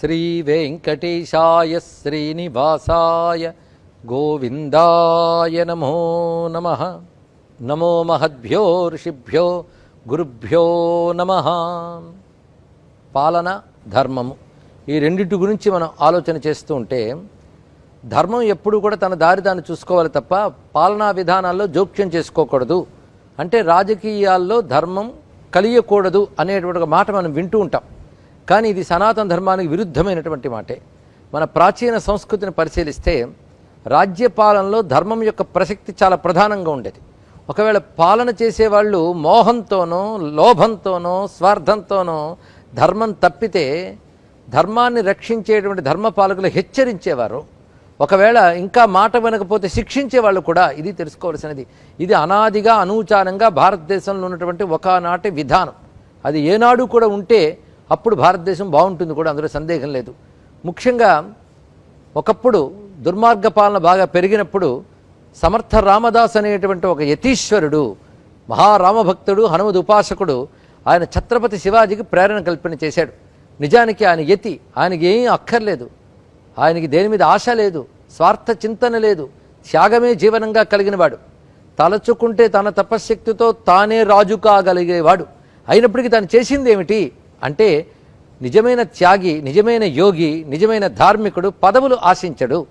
శ్రీవేంకటేశాయ శ్రీనివాసాయ గోవిందాయ నమో నమ నమో మహద్భ్యో ఋషిభ్యో గురుభ్యో నమ పాలన ధర్మము ఈ రెండింటి గురించి మనం ఆలోచన చేస్తూ ఉంటే ధర్మం ఎప్పుడు కూడా తన దారి దాన్ని చూసుకోవాలి తప్ప పాలనా విధానాల్లో జోక్యం చేసుకోకూడదు. అంటే రాజకీయాల్లో ధర్మం కలియకూడదు అనేటువంటి మాట మనం వింటూ ఉంటాం. కానీ ఇది సనాతన ధర్మానికి విరుద్ధమైనటువంటి మాటే. మన ప్రాచీన సంస్కృతిని పరిశీలిస్తే రాజ్యపాలనలో ధర్మం యొక్క ప్రసక్తి చాలా ప్రధానంగా ఉండేది. ఒకవేళ పాలన చేసేవాళ్ళు మోహంతోనో లోభంతోనో స్వార్థంతోనో ధర్మం తప్పితే ధర్మాన్ని రక్షించేటువంటి ధర్మపాలకులు హెచ్చరించేవారు. ఒకవేళ ఇంకా మాట వినకపోతే శిక్షించే వాళ్ళు కూడా ఇది తెలుసుకోవాల్సినది. ఇది అనాదిగా అనూచానంగా భారతదేశంలో ఉన్నటువంటి ఒకనాటి విధానం. అది ఏనాడు కూడా ఉంటే అప్పుడు భారతదేశం బాగుంటుంది కూడా అందులో సందేహం లేదు. ముఖ్యంగా ఒకప్పుడు దుర్మార్గ పాలన బాగా పెరిగినప్పుడు సమర్థ రామదాస్ అనేటువంటి ఒక యతీశ్వరుడు మహారామభక్తుడు హనుమద్ ఉపాసకుడు ఆయన ఛత్రపతి శివాజీకి ప్రేరణ కల్పన చేశాడు. నిజానికి ఆయన యతి ఆయనకి ఏం అక్కర్లేదు. ఆయనకి దేని మీద ఆశ లేదు స్వార్థ చింతన లేదు త్యాగమే జీవనంగా కలిగినవాడు. తలచుకుంటే తన తపశ్శక్తితో తానే రాజు కాగలిగేవాడు అయినప్పటికీ తాను చేసింది ఏమిటి? అంటే నిజమైన త్యాగి నిజమైన యోగి నిజమైన ధార్మికుడు పదవులు ఆశించడు.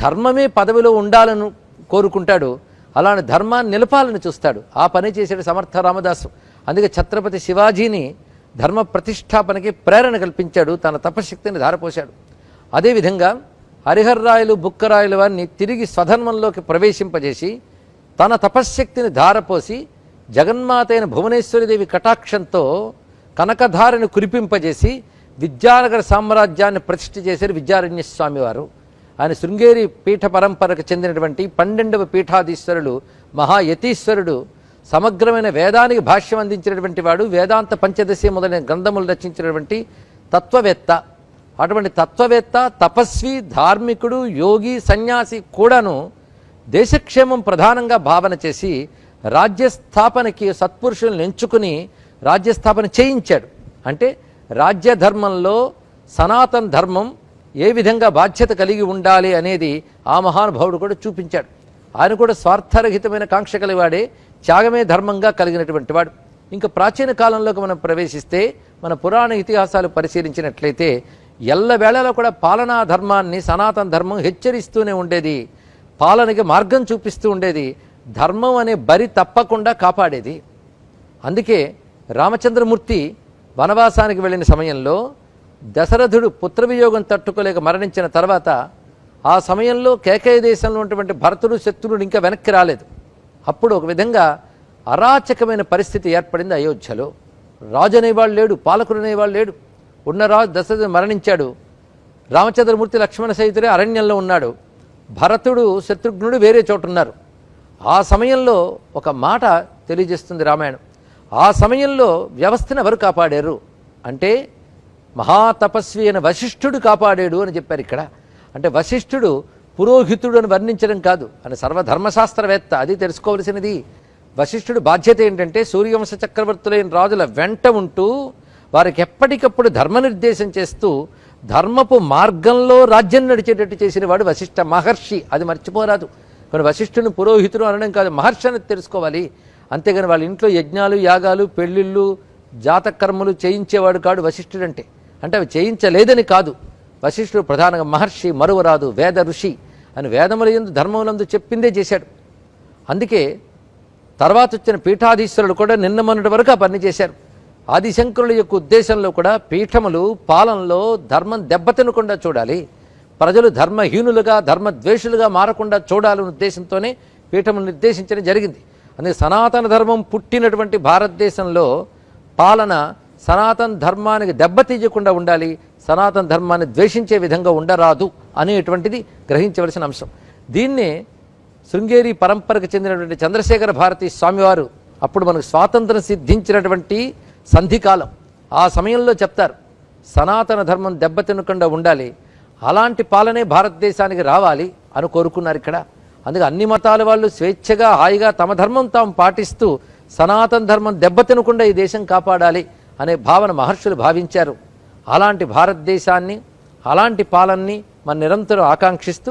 ధర్మమే పదవిలో ఉండాలని కోరుకుంటాడు. అలాంటి ధర్మాన్ని నిలపాలని చూస్తాడు. ఆ పని చేసాడు సమర్థ రామదాసు. అందుకే ఛత్రపతి శివాజీని ధర్మ ప్రతిష్టాపనకి ప్రేరణ కల్పించాడు. తన తపశక్తిని ధారపోశాడు. అదేవిధంగా హరిహర్రాయలు బుక్కరాయల వారిని తిరిగి స్వధర్మంలోకి ప్రవేశింపజేసి తన తపశ్శక్తిని ధారపోసి జగన్మాత అయిన భువనేశ్వరిదేవి కటాక్షంతో కనకధారని కురిపింపజేసి విద్యానగర సామ్రాజ్యాన్ని ప్రతిష్ఠ చేశారు విద్యారణ్య స్వామివారు ఆయన శృంగేరి పీఠ పరంపరకు చెందినటువంటి పన్నెండవ పీఠాధీశ్వరుడు మహాయతీశ్వరుడు సమగ్రమైన వేదానికి భాష్యం అందించినటువంటి వాడు వేదాంత పంచదశి మొదలైన గ్రంథములు రచించినటువంటి తత్వవేత్త. అటువంటి తత్వవేత్త తపస్వి ధార్మికుడు యోగి సన్యాసి కూడాను దేశక్షేమం ప్రధానంగా భావన చేసి రాజ్యస్థాపనకి సత్పురుషులను ఎంచుకుని రాజ్యస్థాపన చేయించాడు. అంటే రాజ్యధర్మంలో సనాతన ధర్మం ఏ విధంగా బాధ్యత కలిగి ఉండాలి అనేది ఆ మహానుభావుడు కూడా చూపించాడు. ఆయన కూడా స్వార్థరహితమైన కాంక్ష కలివాడే త్యాగమే ధర్మంగా కలిగినటువంటి వాడు. ఇంకా ప్రాచీన కాలంలోకి మనం ప్రవేశిస్తే మన పురాణ ఇతిహాసాలు పరిశీలించినట్లయితే ఎల్లవేళలో కూడా పాలనా ధర్మాన్ని సనాతన ధర్మం హెచ్చరిస్తూనే ఉండేది. పాలనకి మార్గం చూపిస్తూ ఉండేది. ధర్మం అనే బరి తప్పకుండా కాపాడేది. అందుకే రామచంద్రమూర్తి వనవాసానికి వెళ్ళిన సమయంలో దశరథుడు పుత్రవియోగం తట్టుకోలేక మరణించిన తర్వాత ఆ సమయంలో కేకయ దేశంలో ఉన్నటువంటి భరతుడు శత్రుడు ఇంకా వెనక్కి రాలేదు. అప్పుడు ఒక విధంగా అరాచకమైన పరిస్థితి ఏర్పడింది అయోధ్యలో. రాజు అనేవాడు లేడు పాలకుడు అనేవాడు లేడు. ఉన్న రాజు దశరథుడు మరణించాడు. రామచంద్రమూర్తి లక్ష్మణ సహితుడే అరణ్యంలో ఉన్నాడు. భరతుడు శత్రుఘ్నుడు వేరే చోటు ఉన్నారు ఆ సమయంలో ఒక మాట తెలియజేస్తుంది రామాయణం. ఆ సమయంలో వ్యవస్థను ఎవరు కాపాడారు? అంటే మహాతపస్వి అయిన వశిష్ఠుడు కాపాడాడు అని చెప్పారు ఇక్కడ. అంటే వశిష్ఠుడు పురోహితుడు అని వర్ణించడం కాదు. అని సర్వధర్మశాస్త్రవేత్త అది తెలుసుకోవలసినది. వశిష్ఠుడు బాధ్యత ఏంటంటే సూర్యవంశ చక్రవర్తులైన రాజుల వెంట ఉంటూ వారికి ఎప్పటికప్పుడు ధర్మనిర్దేశం చేస్తూ ధర్మపు మార్గంలో రాజ్యం నడిచేటట్టు చేసిన వాడు వశిష్ఠ మహర్షి. అది మర్చిపోరాదు. కానీ వశిష్ఠుని పురోహితుడు అనడం కాదు. మహర్షి అని తెలుసుకోవాలి. అంతేగాని వాళ్ళ ఇంట్లో యజ్ఞాలు యాగాలు పెళ్ళిళ్ళు జాతకర్మలు చేయించేవాడు కాడు వశిష్ఠుడు అంటే అంటే అవి చేయించలేదని కాదు. వశిష్ఠుడు ప్రధానంగా మహర్షి మరువరాదు వేద ఋషి అని వేదముల ఎందు ధర్మములందు చెప్పిందే చేశాడు. అందుకే తర్వాత వచ్చిన పీఠాధీశ్వరులు కూడా నిన్న మొన్నటి వరకు ఆ పని చేశారు. ఆదిశంకరుల యొక్క ఉద్దేశంలో కూడా పీఠములు పాలనలో ధర్మం దెబ్బతినకుండా చూడాలి. ప్రజలు ధర్మహీనులుగా ధర్మద్వేషులుగా మారకుండా చూడాలనే ఉద్దేశంతోనే పీఠములు నిర్దేశించడం జరిగింది. అందుకే సనాతన ధర్మం పుట్టినటువంటి భారతదేశంలో పాలన సనాతన ధర్మానికి దెబ్బతీయకుండా ఉండాలి సనాతన ధర్మాన్ని ద్వేషించే విధంగా ఉండరాదు అనేటువంటిది గ్రహించవలసిన అంశం. దీన్నే శృంగేరి పరంపరకు చెందినటువంటి చంద్రశేఖర భారతి స్వామివారు అప్పుడు మనకు స్వాతంత్రం సిద్ధించినటువంటి సంధికాలం. ఆ సమయంలో చెప్తారు సనాతన ధర్మం దెబ్బతినకుండా ఉండాలి అలాంటి పాలనే భారతదేశానికి రావాలి అని కోరుకున్నారు ఇక్కడ. అందుకే అన్ని మతాల వాళ్ళు స్వేచ్ఛగా హాయిగా తమ ధర్మం తాము పాటిస్తూ సనాతన ధర్మం దెబ్బతినకుండా ఈ దేశం కాపాడాలి అనే భావన మహర్షులు భావించారు. అలాంటి భారతదేశాన్ని అలాంటి పాలనని మన నిరంతరం ఆకాంక్షిస్తూ